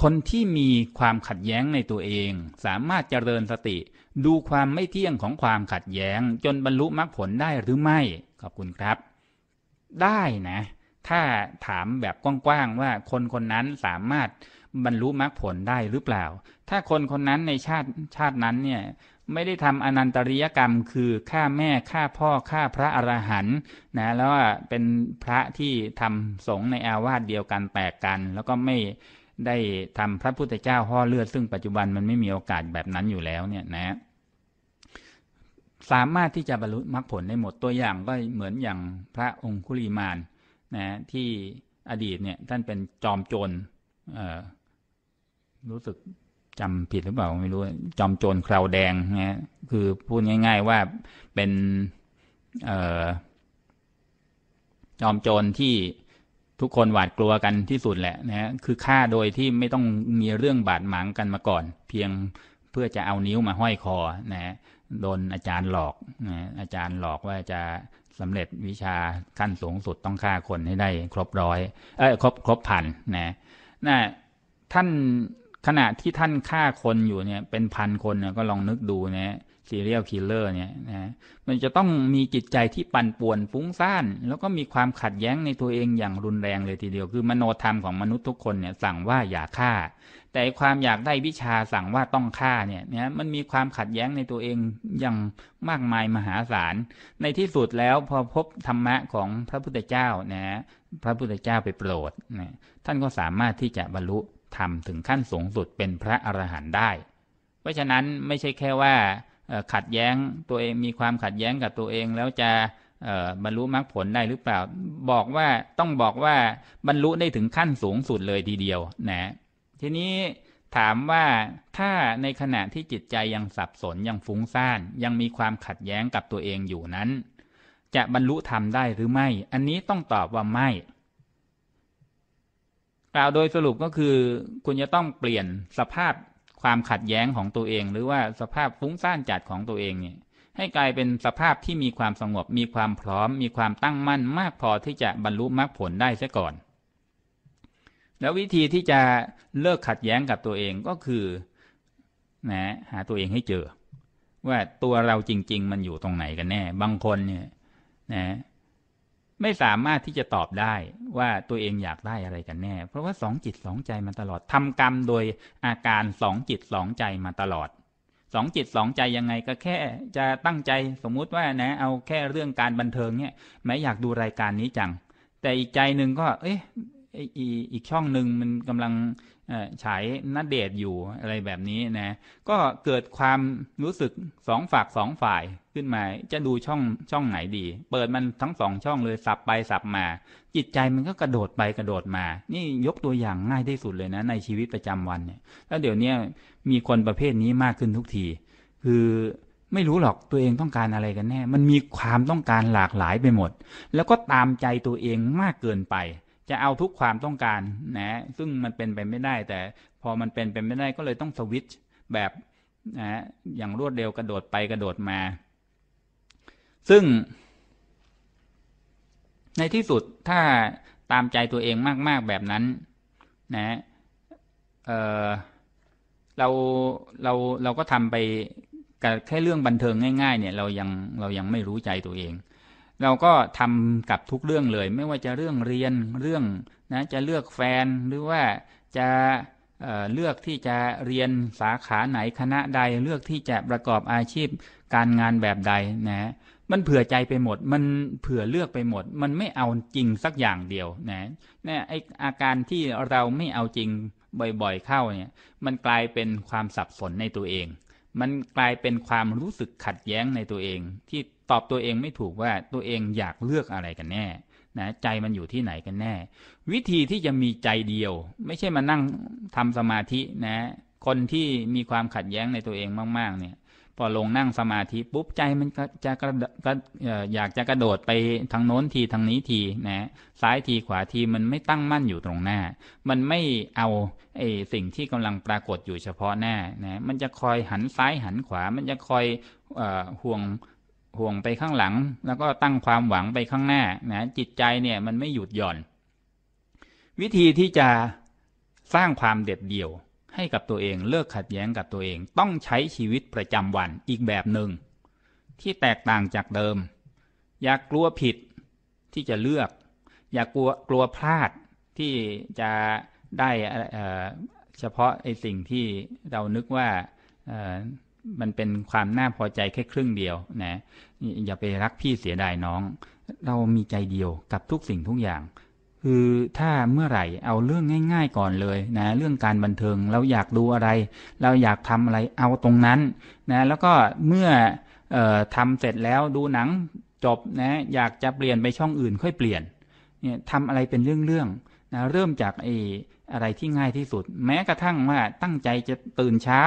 คนที่มีความขัดแย้งในตัวเอง สามารถเจริญสติ ดูความไม่เที่ยงของความขัดแย้ง จนบรรลุมรรคผลได้หรือไม่ ขอบคุณครับ ได้นะ ถ้าถามแบบกว้างๆว่าคนคนนั้นสามารถบรรลุมรรคผลได้หรือเปล่า ถ้าคนคนนั้นในชาติชาตินั้นเนี่ยไม่ได้ทำอนันตริยกรรม คือฆ่าแม่ฆ่าพ่อฆ่าพระอรหันต์นะแล้วเป็นพระที่ทำสงฆ์ในอาวาสเดียวกันแตกกัน แล้วก็ไม่ ได้ทำพระพุทธเจ้าห่อเลือด ซึ่งปัจจุบันมันไม่มีโอกาสแบบนั้นอยู่แล้วเนี่ยนะสามารถที่จะบรรลุมรรคผลได้หมดตัวอย่างก็เหมือนอย่างพระองคุลีมานนะที่อดีตเนี่ยท่านเป็นจอมโจรรู้สึกจำผิดหรือเปล่าไม่รู้จอมโจรคราวแดงนะคือพูดง่าย ๆว่าเป็นจอมโจรที่ ทุกคนหวาดกลัวกันที่สุดแหละนะฮะคือฆ่าโดยที่ไม่ต้องมีเรื่องบาดหมางกันมาก่อน เพียงเพื่อจะเอานิ้วมาห้อยคอนะฮะโดนอาจารย์หลอกนะอาจารย์หลอกว่าจะสำเร็จวิชาขั้นสูงสุดต้องฆ่าคนให้ได้ครบร้อยเอ้ยครบครบพันนะน่ะท่านขณะที่ท่านฆ่าคนอยู่เนี่ยเป็นพันคนเนี่ยก็ลองนึกดูนะ ซีเรียลคิลเลอร์เนี่ยนะมันจะต้องมีจิตใจที่ปั่นป่วนฟุ้งซ่าน แล้วก็มีความขัดแย้งในตัวเองอย่างรุนแรงเลยทีเดียว คือมโนธรรมของมนุษย์ทุกคนเนี่ยสั่งว่าอย่าฆ่า แต่ความอยากได้วิชาสั่งว่าต้องฆ่าเนี่ยนะมันมีความขัดแย้งในตัวเองอย่างมากมายมหาศาล ในที่สุดแล้วพอพบธรรมะของพระพุทธเจ้านะพระพุทธเจ้าไปโปรดนะท่านก็สามารถที่จะบรรลุธรรมถึงขั้นสูงสุดเป็นพระอรหันต์ได้ เพราะฉะนั้นไม่ใช่แค่ว่า ขัดแย้งตัวเองมีความขัดแย้งกับตัวเองแล้วจะบรรลุมรรคผลได้หรือเปล่า บอกว่าต้องบอกว่าบรรลุได้ถึงขั้นสูงสุดเลยทีเดียวนะทีนี้ถามว่าถ้าในขณะที่จิตใจยังสับสนยังฟุ้งซ่าน ยังมีความขัดแย้งกับตัวเองอยู่นั้น จะบรรลุธรรมได้หรือไม่ อันนี้ต้องตอบว่าไม่กล่าวโดยสรุปก็คือ คุณจะต้องเปลี่ยนสภาพ ความขัดแย้งของตัวเอง หรือว่าสภาพฟุ้งซ่านจัดของตัวเองเนี่ยให้กลายเป็นสภาพที่มีความสงบ มีความพร้อม มีความตั้งมั่นมากพอที่จะบรรลุมรรคผลได้ซะก่อน แล้ววิธีที่จะเลิกขัดแย้งกับตัวเองก็คือนะหาตัวเองให้เจอ ว่าตัวเราจริง ๆ มันอยู่ตรงไหนกันแน่ บางคนเนี่ยนะ ไม่สามารถที่จะตอบได้ว่าตัวเองอยากได้อะไรกันแน่ เพราะว่าสองจิตสองใจมาตลอดทำกรรมโดยอาการสองจิตสองใจมาตลอดสองจิตสองใจยังไงก็แค่จะตั้งใจสมมุติว่านะ เอาแค่เรื่องการบันเทิงเนี่ยแม้อยากดูรายการนี้จัง แต่อีกใจหนึ่งก็ เอ๊ะ อีกช่องหนึ่งมันกำลังฉายนัดเดทอยู่อะไรแบบนี้นะก็เกิดความรู้สึกสองฝากสองฝ่ายขึ้นมาจะดูช่องช่องไหนดี เปิดมันทั้งสองช่องเลยสับไปสับมา จิตใจมันก็กระโดดไปกระโดดมา นี่ยกตัวอย่างง่ายที่สุดเลยนะในชีวิตประจำวันเนี่ยแล้วเดี๋ยวนี้มีคนประเภทนี้มากขึ้นทุกที คือไม่รู้หรอกตัวเองต้องการอะไรกันแน่ มันมีความต้องการหลากหลายไปหมด แล้วก็ตามใจตัวเองมากเกินไป จะเอาทุกความต้องการนะซึ่งมันเป็นไปไม่ได้ แต่พอมันเป็นไปไม่ได้ก็เลยต้องสวิตช์แบบนะอย่างรวดเร็วกระโดดไปกระโดดมา ซึ่ง ในที่สุดถ้าตามใจตัวเองมาก ๆแบบนั้น นะเเราเราเราก็ทำไปกับแค่เรื่องบันเทิงง่าย ๆ เนี่ย เรายังเรายังไม่รู้ใจตัวเอง เราก็ทำกับทุกเรื่องเลย ไม่ว่าจะเรื่องเรียนเรื่องนะจะเลือกแฟนหรือว่าจะเเลือกที่จะเรียนสาขาไหนคณะใดเลือกที่จะประกอบอาชีพการงานแบบใดนะมันเผื่อใจไปหมด มันเผื่อเลือกไปหมด มันไม่เอาจริงสักอย่างเดียวนะเนี่ยไออาการที่เราไม่เอาจริงบ่อยๆเข้าเนี่ย มันกลายเป็นความสับสนในตัวเอง มันกลายเป็นความรู้สึกขัดแย้งในตัวเองที่ ตอบตัวเองไม่ถูกว่าตัวเองอยากเลือกอะไรกันแน่นะใจมันอยู่ที่ไหนกันแน่ วิธีที่จะมีใจเดียว ไม่ใช่มานั่งทำสมาธินะ คนที่มีความขัดแย้งในตัวเองมาก ๆ เนี่ย พอลงนั่งสมาธิปุ๊บใจมันก็จะกระก็อยากจะกระโดดไปทางโน้นทีทางนี้ทีนะซ้ายทีขวาทีมันไม่ตั้งมั่นอยู่ตรงหน้า มันไม่เอาไอ้สิ่งที่กำลังปรากฏอยู่เฉพาะหน้านะมันจะคอยหันซ้ายหันขวา มันจะคอยห่วง ห่วงไปข้างหลัง แล้วก็ตั้งความหวังไปข้างหน้านะจิตใจเนี่ยมันไม่หยุดหย่อน วิธีที่จะสร้างความเด็ดเดี่ยวให้กับตัวเองเลิกขัดแย้งกับตัวเอง ต้องใช้ชีวิตประจำวันอีกแบบหนึ่ง ที่แตกต่างจากเดิม อย่ากลัวผิดที่จะเลือก อย่ากลัวกลัวพลาดที่จะได้เฉพาะไอ้สิ่งที่เรานึกว่า มันเป็นความน่าพอใจแค่ครึ่งเดียวนะอย่าไปรักพี่เสียดายน้อง เรามีใจเดียวกับทุกสิ่งทุกอย่าง คือถ้าเมื่อไหร่เอาเรื่องง่าย ๆ ก่อนเลยนะ เรื่องการบันเทิงเราอยากดูอะไร เราอยากทำอะไรเอาตรงนั้นนะแล้วก็เมื่ออทำเสร็จแล้วดูหนังจบนะอยากจะเปลี่ยนไปช่องอื่นค่อยเปลี่ยนเนี่ยทำอะไรเป็นเรื่องๆ นะเริ่มจากเออะไรที่ง่ายที่สุด แม้กระทั่งว่าตั้งใจจะตื่นเช้า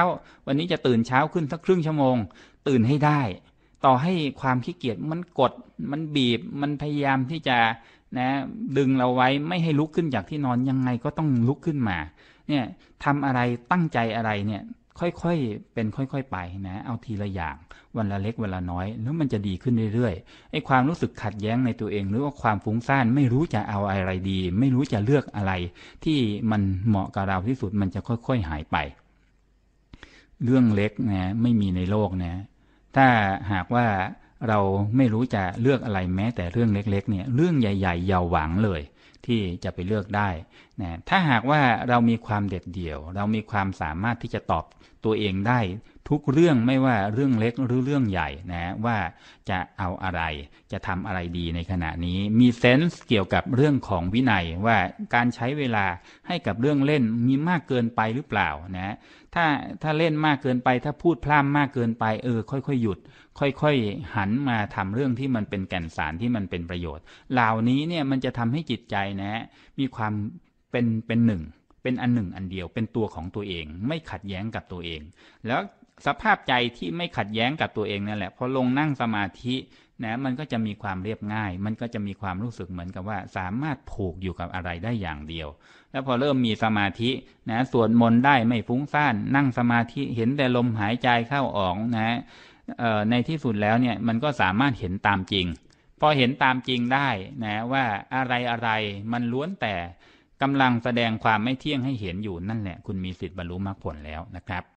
วันนี้จะตื่นเช้าขึ้นสักครึ่งชั่วโมง ตื่นให้ได้ ต่อให้ความขี้เกียจมันกด มันบีบ มันพยายามที่จะนะดึงเราไว้ไม่ให้ลุกขึ้นจากที่นอนยังไงก็ต้องลุกขึ้นมาเนี่ยทำอะไรตั้งใจอะไรเนี่ย ค่อยๆ เป็นค่อยๆ ไปนะ เอาทีละอย่างวันละเล็กวันละน้อย แล้วมันจะดีขึ้นเรื่อยๆ ไอ้ความรู้สึกขัดแย้งในตัวเอง หรือว่าความฟุ้งซ่านไม่รู้จะเอาอะไรดี ไม่รู้จะเลือกอะไร ที่มันเหมาะกับเราที่สุดมันจะค่อยๆ หายไป เรื่องเล็กนะไม่มีในโลกนะ ถ้าหากว่าเราไม่รู้จะเลือกอะไรแม้แต่เรื่องเล็ก ๆ เนี่ย เรื่องใหญ่ ๆ อย่าหวังเลยที่จะไปเลือกได้นะถ้าหากว่าเรามีความเด็ดเดี่ยว เรามีความสามารถที่จะตอบตัวเองได้ ทุกเรื่องไม่ว่าเรื่องเล็กหรือเรื่องใหญ่นะว่าจะเอาอะไรจะทำอะไรดีในขณะนี้ มีเซนส์เกี่ยวกับเรื่องของวินัยว่าการใช้เวลาให้กับเรื่องเล่นมีมากเกินไปหรือเปล่านะถ้าถ้าเล่นมากเกินไป ถ้าพูดพร่ำมากเกินไปเออค่อยๆหยุด ค่อยๆหันมาทำเรื่องที่มันเป็นแก่นสารที่มันเป็นประโยชน์ เหล่านี้เนี่ยมันจะทำให้จิตใจนะ มีความเป็นเป็นหนึ่ง เป็นอันหนึ่งอันเดียว เป็นตัวของตัวเอง ไม่ขัดแย้งกับตัวเอง แล้วสภาพใจที่ไม่ขัดแย้งกับตัวเองนั่นแหละพอลงนั่งสมาธินะมันก็จะมีความเรียบง่าย มันก็จะมีความรู้สึกเหมือนกับว่า สามารถผูกอยู่กับอะไรได้อย่างเดียว แล้วพอเริ่มมีสมาธินะสวดมนต์ได้ไม่ฟุ้งซ่าน นั่งสมาธิเห็นแต่ลมหายใจเข้าออกนะในที่สุดแล้วเนี่ยมันก็สามารถเห็นตามจริง พอเห็นตามจริงได้นะว่าอะไรอะไรมันล้วนแต่กำลังแสดงความไม่เที่ยงให้เห็นอยู่นั่นแหละ คุณมีสิทธิ์บรรลุมรรคผลแล้วนะครับ